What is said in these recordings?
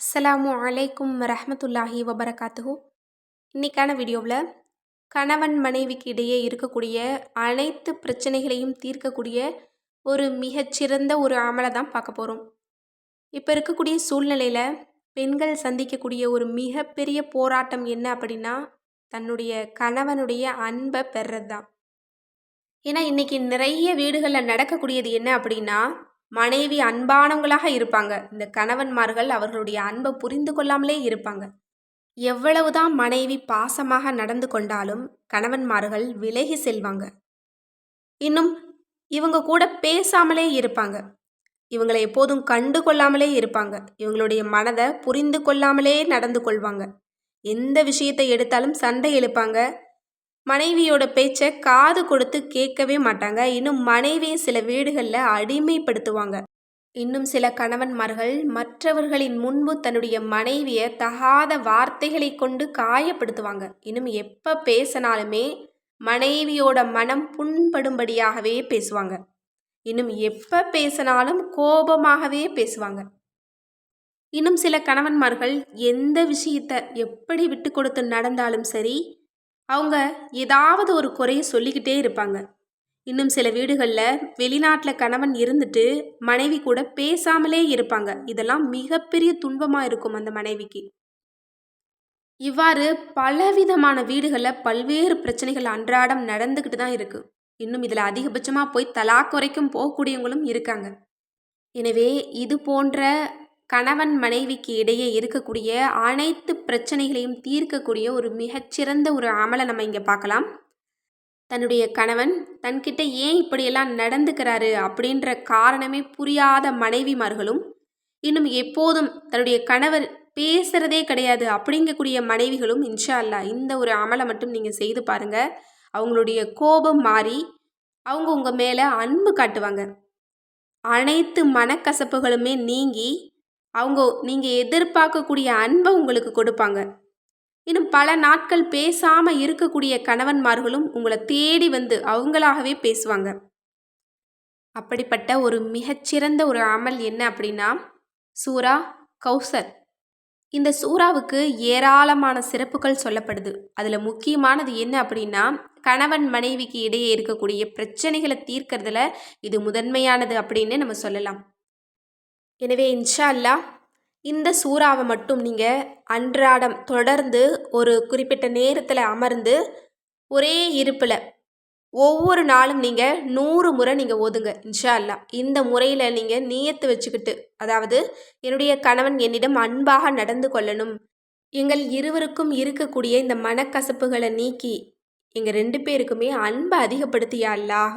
அஸ்ஸலாமு அலைக்கும் ரஹமத்துல்லாஹி வபரகாத்துஹூ. இன்னைக்கான வீடியோவில் கணவன் மனைவிக்கு இடையே இருக்கக்கூடிய அனைத்து பிரச்சனைகளையும் தீர்க்கக்கூடிய ஒரு மிகச்சிறந்த ஒரு அமலை தான் பார்க்க போகிறோம் இப்போ இருக்கக்கூடிய சூழ்நிலையில் பெண்கள் சந்திக்கக்கூடிய ஒரு மிகப்பெரிய போராட்டம் என்ன அப்படின்னா தன்னுடைய கணவனுடைய அன்பை பெறது தான். ஏன்னா இன்னைக்கு நிறைய வீடுகளில் நடக்கக்கூடியது என்ன அப்படின்னா மனைவி அன்பானவங்களாக இருப்பாங்க. இந்த கணவன்மார்கள் அவர்களுடைய அன்பை புரிந்து கொள்ளாமலே இருப்பாங்க. எவ்வளவுதான் மனைவி பாசமாக நடந்து கொண்டாலும் கணவன்மார்கள் விலகி செல்வாங்க. இன்னும் இவங்க கூட பேசாமலே இருப்பாங்க. இவங்களை எப்போதும் கண்டு கொள்ளாமலே இருப்பாங்க. இவங்களுடைய மனதை புரிந்து கொள்ளாமலே நடந்து கொள்வாங்க. எந்த விஷயத்தை எடுத்தாலும் சண்டை எழுப்பாங்க. மனைவியோட பேச்சை காது கொடுத்து கேட்கவே மாட்டாங்க. இன்னும் மனைவியை சில வீடுகளில் அடிமைப்படுத்துவாங்க. இன்னும் சில கணவன்மார்கள் மற்றவர்களின் முன்பு தன்னுடைய மனைவியை தகாத வார்த்தைகளை கொண்டு காயப்படுத்துவாங்க. இன்னும் எப்போ பேசினாலுமே மனைவியோட மனம் புண்படும்படியாகவே பேசுவாங்க. இன்னும் எப்போ பேசினாலும் கோபமாகவே பேசுவாங்க. இன்னும் சில கணவன்மார்கள் எந்த விஷயத்தை எப்படி விட்டு கொடுத்து நடந்தாலும் சரி அவங்க ஏதாவது ஒரு குறையை சொல்லிக்கிட்டே இருப்பாங்க. இன்னும் சில வீடுகளில் வெளிநாட்டில் கணவன் இருந்துட்டு மனைவி கூட பேசாமலே இருப்பாங்க. இதெல்லாம் மிகப்பெரிய துன்பமாக இருக்கும் அந்த மனைவிக்கு. இவ்வாறு பலவிதமான வீடுகளில் பல்வேறு பிரச்சனைகள் அன்றாடம் நடந்துக்கிட்டு தான் இருக்குது இன்னும் இதில் அதிகபட்சமாக போய் தலாக் வரைக்கும் போகக்கூடியவங்களும் இருக்காங்க. எனவே இது போன்ற கணவன் மனைவிக்கு இடையே இருக்கக்கூடிய அனைத்து பிரச்சனைகளையும் தீர்க்கக்கூடிய ஒரு மிகச்சிறந்த ஒரு அமலை நம்ம இங்கே பார்க்கலாம். தன்னுடைய கணவன் தன்கிட்ட ஏன் இப்படியெல்லாம் நடந்துக்கிறாரு அப்படின்ற காரணமே புரியாத மனைவிமார்களும் இன்னும் எப்போதும் தன்னுடைய கணவர் பேசுகிறதே கிடையாது அப்படிங்கக்கூடிய மனைவிகளும் இன்ஷா அல்லா இந்த ஒரு அமலை மட்டும் நீங்கள் செய்து பாருங்கள் அவங்களுடைய கோபம் மாறி அவங்க உங்கள் மேலே அன்பு காட்டுவாங்க. அனைத்து மனக்கசப்புகளுமே நீங்கி அவங்க நீங்கள் எதிர்பார்க்கக்கூடிய அன்பை உங்களுக்கு கொடுப்பாங்க. இன்னும் பல நாட்கள் பேசாமல் இருக்கக்கூடிய கணவன்மார்களும் உங்களை தேடி வந்து அவங்களாகவே பேசுவாங்க. அப்படிப்பட்ட ஒரு மிகச்சிறந்த ஒரு அமல் என்ன அப்படின்னா சூரா கௌசர். இந்த சூறாவுக்கு ஏராளமான சிறப்புகள் சொல்லப்படுது. அதில் முக்கியமானது என்ன அப்படின்னா கணவன் மனைவிக்கு இடையே இருக்கக்கூடிய பிரச்சனைகளை தீர்க்கறதுல இது முதன்மையானது அப்படின்னு நம்ம சொல்லலாம். எனவே இன்ஷா அல்லா இந்த சூறாவை மட்டும் நீங்கள் அன்றாடம் தொடர்ந்து ஒரு குறிப்பிட்ட நேரத்தில் அமர்ந்து ஒரே இருப்பில் ஒவ்வொரு நாளும் நீங்கள் நூறு முறை நீங்கள் ஓதுங்க இன்ஷா அல்லா இந்த முறையில் நீங்கள் நீயத்து வச்சுக்கிட்டு அதாவது என்னுடைய கணவன் என்னிடம் அன்பாக நடந்து கொள்ளணும். எங்கள் இருவருக்கும் இருக்கக்கூடிய இந்த மனக்கசப்புகளை நீக்கி எங்கள் ரெண்டு பேருக்குமே அன்பை அதிகப்படுத்தியா அல்லாஹ்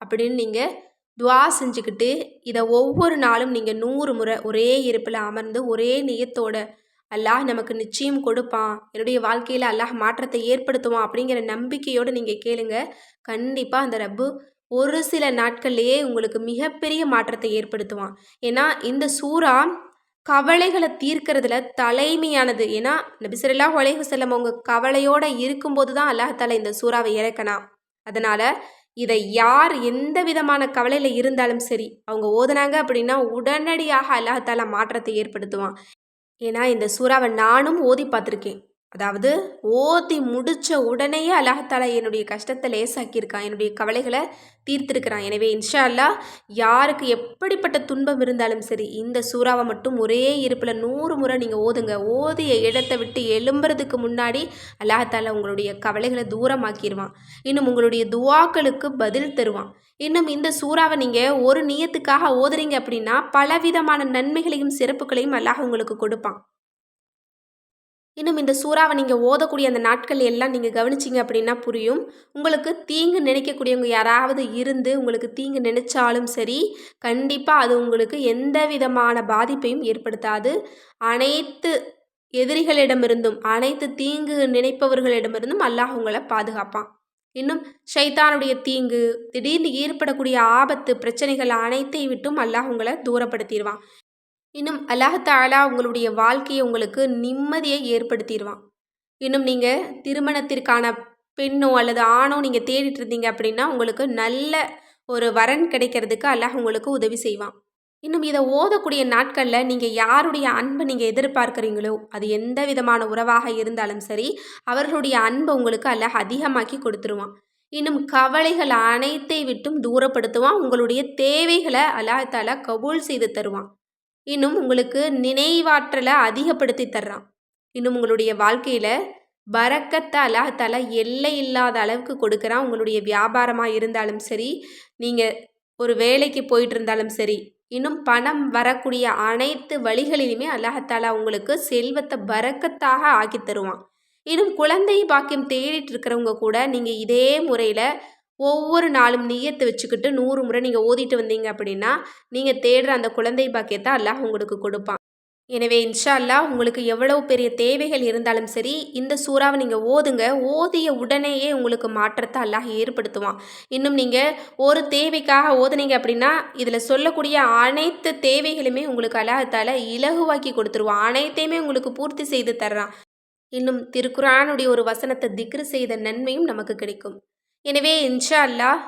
அப்படின்னு நீங்கள் துவா செஞ்சுக்கிட்டு இதை ஒவ்வொரு நாளும் நீங்கள் நூறு முறை ஒரே இருப்பில் அமர்ந்து ஒரே நியத்தோட அல்லாஹ் நமக்கு நிச்சயம் கொடுப்பான். என்னுடைய வாழ்க்கையில் அல்லாஹ் மாற்றத்தை ஏற்படுத்துவான் அப்படிங்கிற நம்பிக்கையோடு நீங்கள் கேளுங்க. கண்டிப்பாக அந்த ரப்பு ஒரு சில நாட்கள்லேயே உங்களுக்கு மிகப்பெரிய மாற்றத்தை ஏற்படுத்துவான். ஏன்னா இந்த சூறா கவலைகளை தீர்க்கறதுல தலைமையானது. ஏன்னா நபிசரெல்லா உலக செல்லம் அவங்க கவலையோடு இருக்கும்போது தான் அல்லாஹால இந்த சூறாவை இறக்கணும் அதனால் இதை யார் எந்த விதமான கவலையில் இருந்தாலும் சரி அவங்க ஓதுனாங்க அப்படின்னா உடனடியாக அல்லாஹால மாற்றத்தை ஏற்படுத்துவான். ஏன்னா இந்த சூறாவை நானும் ஓதி பார்த்துருக்கேன். அதாவது ஓதி முடித்த உடனேயே அல்லாஹாலா என்னுடைய கஷ்டத்தை லேசாக்கியிருக்கான் என்னுடைய கவலைகளை தீர்த்திருக்கிறான். எனவே இன்ஷா அல்லா யாருக்கு எப்படிப்பட்ட துன்பம் இருந்தாலும் சரி இந்த சூறாவை மட்டும் ஒரே இருப்பில் நூறு முறை நீங்கள் ஓதுங்க. ஓதிய இடத்தை விட்டு எழும்புறதுக்கு முன்னாடி அல்லாஹாலா உங்களுடைய கவலைகளை தூரமாக்கிடுவான் இன்னும் உங்களுடைய துவாக்களுக்கு பதில் தருவான். இன்னும் இந்த சூறாவை நீங்கள் ஒரு நியத்துக்காக ஓதுறீங்க அப்படின்னா பலவிதமான நன்மைகளையும் சிறப்புகளையும் அல்லாஹ் உங்களுக்கு கொடுப்பான். இன்னும் இந்த சூறாவை நீங்கள் ஓதக்கூடிய அந்த நாட்கள் எல்லாம் நீங்கள் கவனிச்சிங்க அப்படின்னா புரியும். உங்களுக்கு தீங்கு நினைக்கக்கூடியவங்க யாராவது இருந்து உங்களுக்கு தீங்கு நினைச்சாலும் சரி கண்டிப்பாக அது உங்களுக்கு எந்த விதமான பாதிப்பையும் ஏற்படுத்தாது. அனைத்து எதிரிகளிடமிருந்தும் அனைத்து தீங்கு நினைப்பவர்களிடமிருந்தும் அல்லாஹ் உங்களை பாதுகாப்பான். இன்னும் ஷைத்தானுடைய தீங்கு திடீர்னு ஏற்படக்கூடிய ஆபத்து பிரச்சனைகள் அனைத்தை விட்டும் அல்லாஹ் உங்களை தூரப்படுத்திடுவான். இன்னும் அல்லாஹாலா உங்களுடைய வாழ்க்கையை உங்களுக்கு நிம்மதியை ஏற்படுத்திடுவான். இன்னும் நீங்கள் திருமணத்திற்கான பெண்ணோ அல்லது ஆணோ நீங்கள் தேடிட்டு இருந்தீங்க அப்படின்னா உங்களுக்கு நல்ல ஒரு வரன் கிடைக்கிறதுக்கு அல்லாஹ் உங்களுக்கு உதவி செய்வான். இன்னும் இதை ஓதக்கூடிய நாட்களில் நீங்கள் யாருடைய அன்பை நீங்கள் எதிர்பார்க்குறீங்களோ அது எந்த விதமான உறவாக இருந்தாலும் சரி அவர்களுடைய அன்பை உங்களுக்கு அல்லாஹ் அதிகமாக்கி கொடுத்துருவான். இன்னும் கவலைகள் அனைத்தை விட்டும் தூரப்படுத்துவான் உங்களுடைய தேவைகளை அல்லாஹால கபூல் செய்து தருவான். இன்னும் உங்களுக்கு நினைவாற்றலை அதிகப்படுத்தி தர்றான். இன்னும் உங்களுடைய வாழ்க்கையில் பறக்கத்தை அல்லாஹால எல்லை இல்லாத அளவுக்கு கொடுக்குறான். உங்களுடைய வியாபாரமாக இருந்தாலும் சரி நீங்கள் ஒரு வேலைக்கு போயிட்டு இருந்தாலும் சரி இன்னும் பணம் வரக்கூடிய அனைத்து வழிகளிலுமே அல்லாஹத்தாலா உங்களுக்கு செல்வத்தை பறக்கத்தாக ஆக்கி தருவான். இன்னும் குழந்தை பாக்கியம் தேடிட்டு இருக்கிறவங்க கூட நீங்கள் இதே முறையில் ஒவ்வொரு நாளும் நீயத்தை வச்சுக்கிட்டு நூறு முறை நீங்கள் ஓதிட்டு வந்தீங்க அப்படின்னா நீங்கள் தேடுற அந்த குழந்தை பாக்கியத்தை அல்லாஹ் உங்களுக்கு கொடுப்பான். எனவே இன்ஷா அல்லாஹ் உங்களுக்கு எவ்வளவு பெரிய தேவைகள் இருந்தாலும் சரி இந்த சூறாவை நீங்கள் ஓதுங்க. ஓதிய உடனேயே உங்களுக்கு மாற்றத்தை அல்லாஹ் ஏற்படுத்துவான். இன்னும் நீங்கள் ஒரு தேவைக்காக ஓதுனீங்க அப்படின்னா இதில் சொல்லக்கூடிய அனைத்து தேவைகளுமே உங்களுக்கு அல்லாஹத்தால் இலகுவாக்கி கொடுத்துருவான். அனைத்தையுமே உங்களுக்கு பூர்த்தி செய்து தர்றான். இன்னும் திருக்குறானுடைய ஒரு வசனத்தை திக்ரு செய்த நன்மையும் நமக்கு கிடைக்கும். எனவே இன்ஷா அல்லாஹ்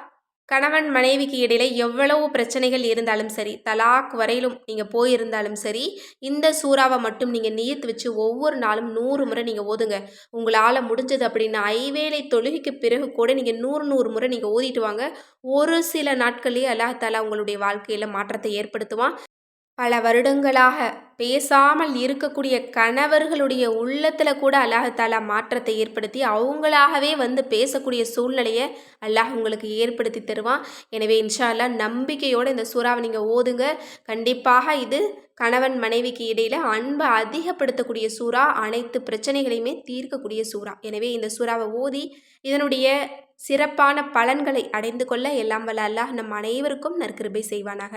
கணவன் மனைவிக்கு இடையில எவ்வளவு பிரச்சனைகள் இருந்தாலும் சரி தலாக் வரையிலும் நீங்கள் போயிருந்தாலும் சரி இந்த சூறாவை மட்டும் நீங்கள் நீயத்து வச்சு ஒவ்வொரு நாளும் நூறு முறை நீங்கள் ஓதுங்க. உங்களால் முடிஞ்சது அப்படின்னா ஐவேளை தொழுகைக்கு பிறகு கூட நீங்கள் நூறு நூறு முறை நீங்கள் ஓதிட்டு வாங்க. ஒரு சில நாட்கள்லேயே அல்லாஹாலா உங்களுடைய வாழ்க்கையில் மாற்றத்தை ஏற்படுத்துவான். பல வருடங்களாக பேசாமல் இருக்கக்கூடிய கணவர்களுடைய உள்ளத்தில் கூட அல்லாஹாலா மாற்றத்தை ஏற்படுத்தி அவங்களாகவே வந்து பேசக்கூடிய சூழ்நிலையை அல்லாஹ் உங்களுக்கு ஏற்படுத்தி தருவான். எனவே இன்ஷா அல்லா நம்பிக்கையோடு இந்த சூறாவை நீங்கள் ஓதுங்க. கண்டிப்பாக இது கணவன் மனைவிக்கு இடையில் அன்பை அதிகப்படுத்தக்கூடிய சூறா அனைத்து பிரச்சனைகளையுமே தீர்க்கக்கூடிய சூறா. எனவே இந்த சூறாவை ஓதி இதனுடைய சிறப்பான பலன்களை அடைந்து கொள்ள எல்லாம் வல்ல அல்லாஹ் நம் அனைவருக்கும் நற்கிருபை செய்வானாக.